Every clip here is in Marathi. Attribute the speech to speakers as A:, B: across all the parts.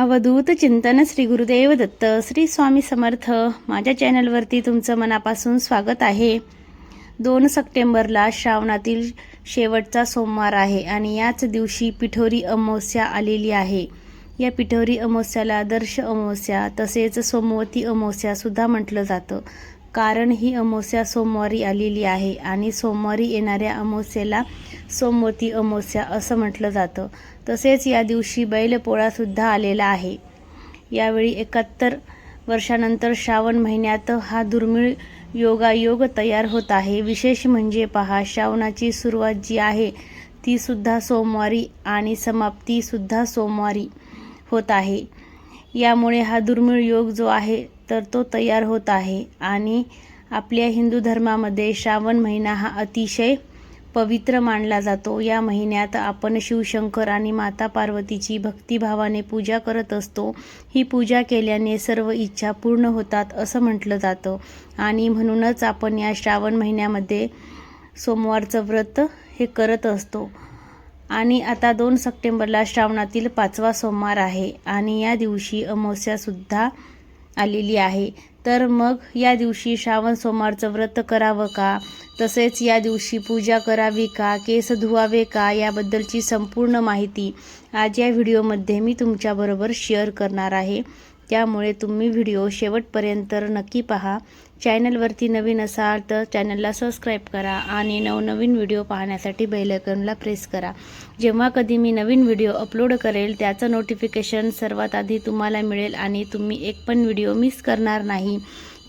A: अवधूत चिंतन श्री गुरुदेव दत्त श्री स्वामी समर्थ. माझ्या चॅनलवरती तुमचं मनापासून स्वागत आहे. दोन सप्टेंबरला श्रावणातील शेवटचा सोमवार आहे आणि याच दिवशी पिठोरी अमावस्या आलेली आहे. या पिठोरी अमावस्याला दर्श अमावस्या तसेच सोमवती अमावस्यासुद्धा म्हटलं जातं. कारण ही अमावस्या सोमवारी आलेली आहे आणि सोमवारी येणाऱ्या अमावस्येला सोमवती अमावस्या असं म्हटलं जातं. तसेच या दिवशी बैलपोळासुद्धा आलेला आहे. यावेळी एकाहत्तर वर्षानंतर श्रावण महिन्यात हा दुर्मिळ योगायोग तयार होत आहे. विशेष म्हणजे पहा श्रावणाची सुरुवात जी आहे तीसुद्धा सोमवारी आणि समाप्तीसुद्धा सोमवारी होत आहे. यामुळे हा दुर्मिळ योग जो आहे तर तो तयार होत आहे. आणि आपल्या हिंदू धर्मामध्ये श्रावण महिना हा अतिशय पवित्र मानला जातो. या महिन्यात आपण शिवशंकर आणि माता पार्वतीची भक्तिभावाने पूजा करत असतो. ही पूजा केल्याने सर्व इच्छा पूर्ण होतात असं म्हटलं जातं. आणि म्हणूनच आपण या श्रावण महिन्यामध्ये सोमवारचं व्रत हे करत असतो. आणि आता दोन सप्टेंबरला श्रावणातील पाचवा सोमवार आहे आणि या दिवशी अमावस्यासुद्धा आलेली आहे. तर मग या दिवशी श्रावण सोमवारचं व्रत करावं का? तसेच या दिवशी पूजा करावी का? केस धुवावे का? याबद्दलची संपूर्ण माहिती आज या व्हिडिओमध्ये मी तुमच्याबरोबर शेअर करणार आहे. त्यामुळे तुम्ही व्हिडिओ शेवटपर्यंत नक्की पहा. चॅनलवरती नवीन असाल तर चॅनलला सबस्क्राईब करा आणि नवनवीन व्हिडिओ पाहण्यासाठी बेलायकनला प्रेस करा. जेव्हा कधी मी नवीन व्हिडिओ अपलोड करेल त्याचं नोटिफिकेशन सर्वात आधी तुम्हाला मिळेल आणि तुम्ही एक पण व्हिडिओ मिस करणार नाही.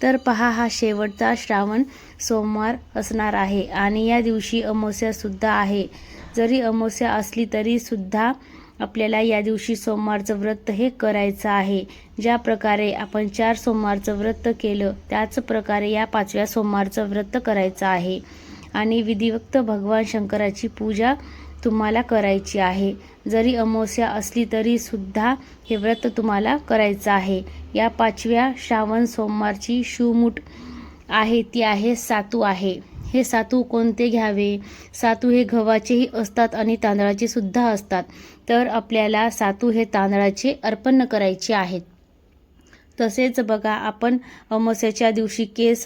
A: तर पहा हा शेवटचा श्रावण सोमवार असणार आहे आणि या दिवशी अमावस्यासुद्धा आहे. जरी अमावस्या असली तरीसुद्धा आपल्याला या दिवशी सोमवारचं व्रत हे करायचं आहे. ज्या प्रकारे आपण चार सोमवारचं व्रत केलं त्याच प्रकारे या पाचव्या सोमवारचं व्रत करायचं आहे. आणि विधिवक्त भगवान शंकराची पूजा तुम्हाला करायची आहे. जरी अमावस्या असली तरी सुद्धा हे व्रत तुम्हाला करायचं आहे. या पाचव्या श्रावण सोमवारची शिवमूठ आहे ती आहे सातू आहे. हे सातू कोणते घ्यावे? सातू हे गव्हाचेही असतात आणि तांदळाचे सुद्धा असतात. तर आपल्याला सातू हे तांदळाचे अर्पण करायचे आहेत. तसेच बघा आपण अमावस्याच्या दिवशी केस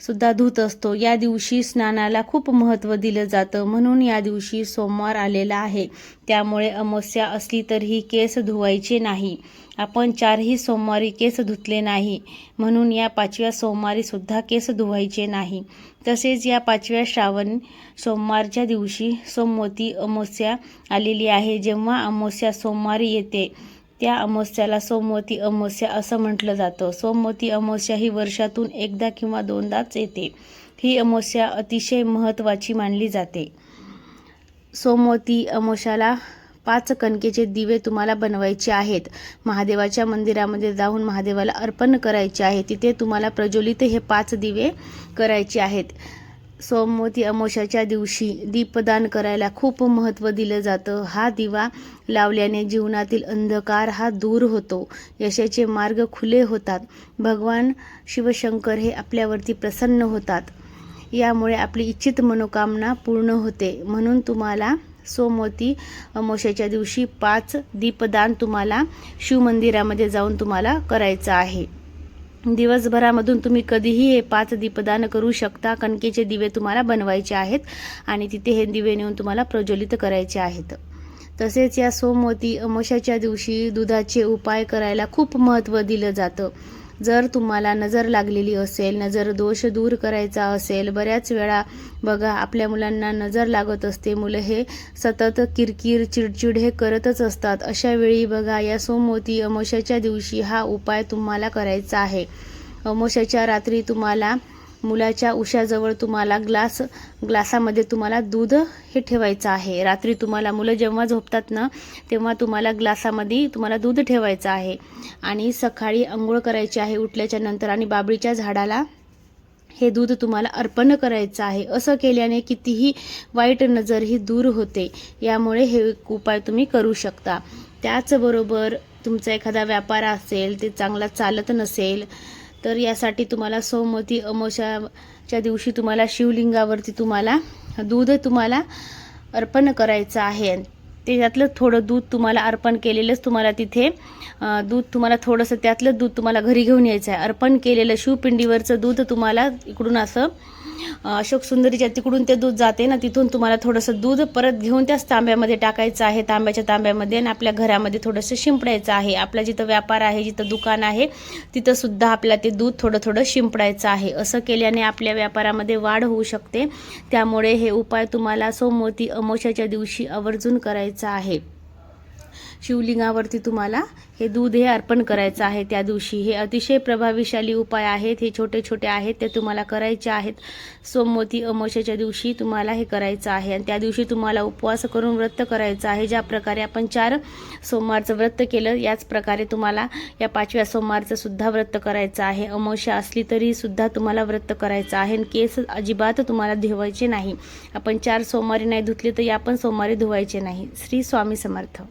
A: सुद्धा धुत असतो. या दिवशी स्नानाला खूप महत्त्व दिलं जातं. म्हणून या दिवशी सोमवार आलेला आहे. त्यामुळे अमावस्या असली तरीही केस धुवायचे नाही. आपण चारही सोमवारी केस धुतले नाही. म्हणून या पाचव्या सोमवारीसुद्धा केस धुवायचे नाही. तसेच या पाचव्या श्रावण सोमवारच्या दिवशी सोमवती अमावस्या आलेली आहे. जेव्हा अमावस्या सोमवारी येते त्या अमावस्याला सोमवती अमावस्या असं म्हटलं जातं. सोमवती अमावस्या ही वर्षातून एकदा किंवा दोनदाच येते. ही अमावस्या अतिशय महत्त्वाची मानली जाते. सोमवती अमावस्याला पाच कणकेचे दिवे तुम्हाला बनवायचे आहेत. महादेवाच्या मंदिरामध्ये जाऊन महादेवाला अर्पण करायचे आहे. तिथे तुम्हाला प्रज्वलित हे पाच दिवे करायचे आहेत. सोमवती अमावस्याच्या दिवशी दीपदान करायला खूप महत्त्व दिलं जातं. हा दिवा लावल्याने जीवनातील अंधकार हा दूर होतो. यशाचे मार्ग खुले होतात. भगवान शिवशंकर हे आपल्यावरती प्रसन्न होतात. यामुळे आपली इच्छित मनोकामना पूर्ण होते. म्हणून तुम्हाला सोमवती अमावस्याच्या दिवशी पाच दीपदान तुम्हाला शिवमंदिरामध्ये जाऊन तुम्हाला करायचं आहे. दिवसभरामधून तुम्ही कधीही हे पाच दीपदान करू शकता. कणकेचे दिवे तुम्हाला बनवायचे आहेत आणि तिथे हे दिवे नेऊन तुम्हाला प्रज्वलित करायचे आहेत. तसेच या सोमवती अमावस्याच्या दिवशी दुधाचे उपाय करायला खूप महत्त्व दिलं जातं. जर तुम्हाला नजर लागलेली असेल नजर दोष दूर करायचा असेल बऱ्याच वेळा बघा आपल्या मुलांना नजर लागत असते. मुलं हे सतत किरकिर चिडचिड हे करतच असतात. अशा वेळी बघा या सोमवती अमोशाच्या दिवशी हा उपाय तुम्हाला करायचा आहे. अमोशाच्या रात्री तुम्हाला मुलाच्या उशाजवळ तुम्हाला ग्लास ग्लासामध्ये तुम्हाला दूध हे ठेवायचं आहे. रात्री तुम्हाला मुलं जेव्हा झोपतात ना तेव्हा तुम्हाला ग्लासामध्ये तुम्हाला दूध ठेवायचं आहे. आणि सकाळी आंघोळ करायची आहे उठल्याच्या नंतर आणि बाबळीच्या झाडाला हे दूध तुम्हाला अर्पण करायचं आहे. असं केल्याने कितीही वाईट नजर ही दूर होते. यामुळे हे उपाय तुम्ही करू शकता. त्याचबरोबर तुमचा एखादा व्यापार असेल ते चांगला चालत नसेल तर यासाठी तुम्हाला सोमवती अमोशाच्या दिवशी तुम्हाला शिवलिंगावरती तुम्हाला दूध तुम्हाला अर्पण करायचं आहे. त्याच्यातलं थोडं दूध तुम्हाला अर्पण केलेलंच तुम्हाला तिथे दूध तुम्हाला थोडंसं त्यातलं दूध तुम्हाला घरी घेऊन यायचं आहे अर्पण केलेलं शिवपिंडीवरचं दूध तुम्हाला इकडून असं अशोक सुंदरीच्या तिकडून ते दूध जाते ना तिथून तुम्हाला थोडंसं दूध परत घेऊन त्याच तांब्यामध्ये टाकायचं आहे तांब्याच्या तांब्यामध्ये आणि आपल्या घरामध्ये थोडंसं शिंपडायचं आहे. आपला जिथं व्यापार आहे जिथं दुकान आहे तिथं सुद्धा आपल्याला ते दूध थोडं थोडं शिंपडायचं आहे. असं केल्याने आपल्या व्यापारामध्ये वाढ होऊ शकते. त्यामुळे हे उपाय तुम्हाला सोमवती अमोशाच्या दिवशी आवर्जून करायचा आहे. शिवलिंगावरती तुम्हाला हे दूध हे अर्पण करायचं आहे त्या दिवशी. हे अतिशय प्रभावीशाली उपाय आहेत. हे छोटे छोटे आहेत ते तुम्हाला करायचे आहेत. सोमवती अमावस्याच्या दिवशी तुम्हाला हे करायचं आहे. आणि त्या दिवशी तुम्हाला उपवास करून व्रत करायचं आहे. ज्या प्रकारे आपण चार सोमवारचं व्रत केलं याच प्रकारे तुम्हाला या पाचव्या सोमवारचं सुद्धा व्रत करायचं आहे. अमावस्या असली तरी सुद्धा तुम्हाला व्रत करायचं आहे. आणि केस अजिबात तुम्हाला धुवायचे नाही. आपण चार सोमवारी नाही धुतले तर या पण सोमवारी धुवायचे नाही. श्री स्वामी समर्थ.